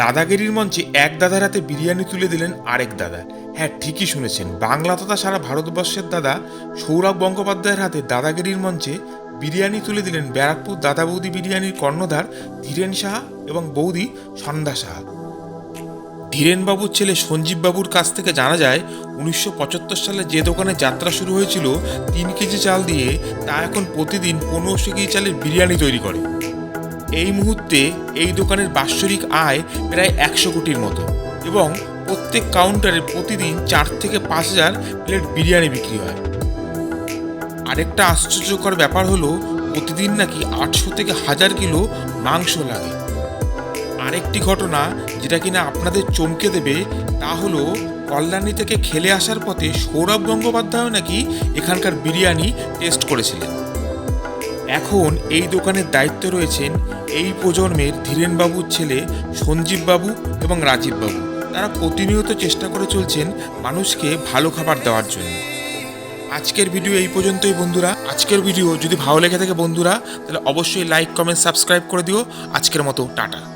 দাদাগিরির মঞ্চে এক দাদার হাতে বিরিয়ানি তুলে দিলেন আরেক দাদা। হ্যাঁ ঠিকই শুনেছেন। বাংলা তথা সারা ভারতবর্ষের দাদা সৌরভ গঙ্গোপাধ্যায়ের হাতে দাদাগিরির মঞ্চে বিরিয়ানি তুলে দিলেন ব্যারাকপুর দাদা বৌদি বিরিয়ানির কর্ণধার ধীরেন সাহা এবং বৌদি সন্ধ্যা সাহা। ধীরেনবাবুর ছেলে সঞ্জীব বাবুর কাছ থেকে জানা যায়, উনিশশো পঁচাত্তর সালে যে দোকানে যাত্রা শুরু হয়েছিল, তিন কেজি চাল দিয়ে তা এখন প্রতিদিন পনেরোশো কেজি চালের বিরিয়ানি তৈরি করে। এই মুহূর্তে এই দোকানের বাৎসরিক আয় প্রায় একশো কোটির মতো এবং প্রত্যেক কাউন্টারে প্রতিদিন চার থেকে পাঁচ হাজার প্লেট বিরিয়ানি বিক্রি হয়। আরেকটা আশ্চর্যকর ব্যাপার হলো, প্রতিদিন নাকি আটশো থেকে হাজার কিলো মাংস লাগে। আরেকটি ঘটনা যেটা কিনা আপনাদের চমকে দেবে, তা হলো কল্যাণী থেকে খেলে আসার পথে সৌরভ গঙ্গোপাধ্যায় নাকি এখানকার বিরিয়ানি টেস্ট করেছিলেন। এখন এই দোকানের দায়িত্ব রয়েছেন এই প্রজন্মের ধীরেনবাবুর ছেলে, সঞ্জীববাবু এবং রাজীববাবু। তারা প্রতিনিয়ত চেষ্টা করে চলছেন মানুষকে ভালো খাবার দেওয়ার জন্য। আজকের ভিডিও এই পর্যন্তই বন্ধুরা। আজকের ভিডিও যদি ভালো লেগে থাকে বন্ধুরা, তাহলে অবশ্যই লাইক কমেন্ট সাবস্ক্রাইব করে দিও। আজকের মতো, টাটা।